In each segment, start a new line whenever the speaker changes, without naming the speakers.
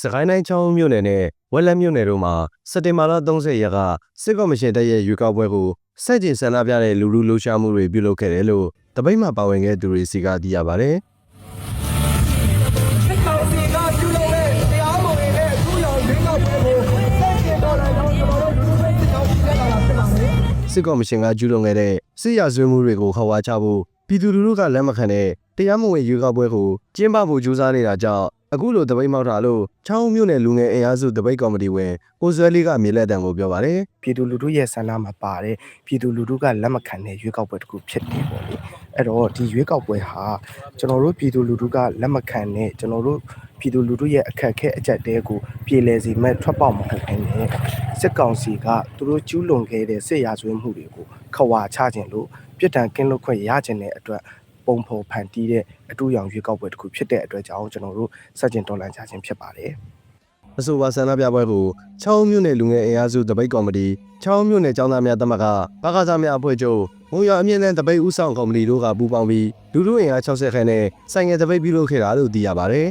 စကိုင်းတိုင်းချောင်းမြို့နယ်နဲ့ဝက်လက်မြို့နယ်တို့မှာစက်တင်ဘာလ30ရက်ကစစ်ကော်မရှင်တပ်ရဲ့ရွေးကောက်ပွဲကိုစက်ကျင်ဆန္ဒပြတဲ့လူလူလှုပ်ရှားမှုတွေပြုလုပ်ခဲ့တယ်လို့တပိတ်မှပါဝင်ခဲ့သူတွေစီကသိရပါတယ်။
စစ်ကောင်စီကပြုလုပ်တဲ့တရားမဝင်တဲ့အခုရောင်ရင်းနောက်ပွဲကိုစက်ကျင်တော်လိုက်တော့ကျွန်တော်တို့လူလူပဲစစ်ကြောင်းပြတ်လာတာဖြစ်ပါမယ်
စစ်ကော်မရှင်ကကျူးလွန်ခဲ့တဲ့စစ်ရာဇဝတ်မှုတွေကိုခေါ်ဝါချဖို့ပြည်သူလူထုကလက်မခံတဲ့တရားမဝင်ရွေးကောက်ပွဲကိုကျင်းပဖို့ကြိုးစားနေတာကြောင့် အခုလိုတပိတ်မောက်တာလို့ချောင်းမြို့နယ်လူငယ်အင်အားစုတပိတ်ကော်မတီဝင်ကိုဆွဲလေးကမြေလက်တံကိုပြောပါတယ်
ပြည်သူလူထုရဲ့ဆန္ဒမှာပါတဲ့ပြည်သူလူထုကလက်မခံတဲ့ရွေးကောက်ပွဲတစ်ခုဖြစ်တယ်ပေါ့လေအဲ့တော့ဒီရွေးကောက်ပွဲဟာကျွန်တော်တို့ပြည်သူလူထုကလက်မခံတဲ့ကျွန်တော်တို့ပြည်သူလူထုရဲ့အခက်အခဲအကြက်တဲကိုပြည်လည်စီမဲ့ထွက်ပေါက်မဟုတ်ဘဲနဲ့စစ်ကောင်စီကသူတို့ကျူးလွန်ခဲ့တဲ့စစ်ရာဇဝတ်မှုတွေကိုခွာချခြင်းလို့ပြစ်ဒဏ်ကင်းလွတ်ခွင့်ရခြင်းတဲ့အတွက် ပုံဖော်ဖန်တီးတဲ့အတူရောင်ရွေးကောက်ပွဲတစ်ခုဖြစ်တဲ့အတွက်ကြောင့်ကျွန်တော်တို့စက်ကျင်တော်လန်ကြခြင်းဖြစ်ပါတယ်
အဆိုပါဆန္ဒပြပွဲကိုချောင်းမြို့နယ်လူငယ်အင်အားစုတပိတ်ကော်မတီချောင်းမြို့နယ်ចောင်းသားများတမကပကစားများအဖွဲ့ချုပ်မုံရအမြင့်တဲ့တပိတ်ဥဆောင်ကော်မတီတို့ကပူးပေါင်းပြီးလူလူအင်အား60ခန်းနဲ့ဆိုင်ငယ်တပိတ်ပြုလုပ်ခဲ့တာလို့သိရပါတယ်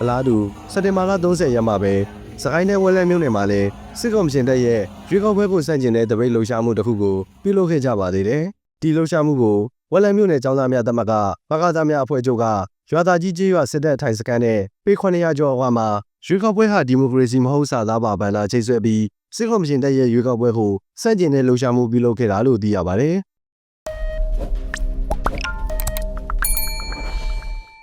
အလားတူစက်တင်ဘာလ30ရက်မှာပဲစကိုင်းနယ်ဝက်လက်မြို့နယ်မှာလည်းစစ်ကောင်ရှင်တပ်ရဲ့ရွေးကောက်ပွဲကိုစန့်ကျင်တဲ့တပိတ်လှုပ်ရှားမှုတစ်ခုကိုပြုလုပ်ခဲ့ကြပါသေးတယ်။ဒီလှုပ်ရှားမှုကိုဝက်လက်မြို့နယ်ចောင်းသားများတမကပကသားများအဖွဲ့ချုပ်ကရွာသားကြီးကြီးရွာစစ်တပ်ထိုင်စခန်းနဲ့ပေ900ကျော်အကွာမှာရွေးကောက်ပွဲဟာဒီမိုကရေစီမဟုတ်စာသားပါဗန္ဒာချိတ်ဆွဲပြီးစစ်ကောင်ရှင်တပ်ရဲ့ရွေးကောက်ပွဲကိုစန့်ကျင်တဲ့လှုပ်ရှားမှုပြုလုပ်ခဲ့တာလို့သိရပါတယ်။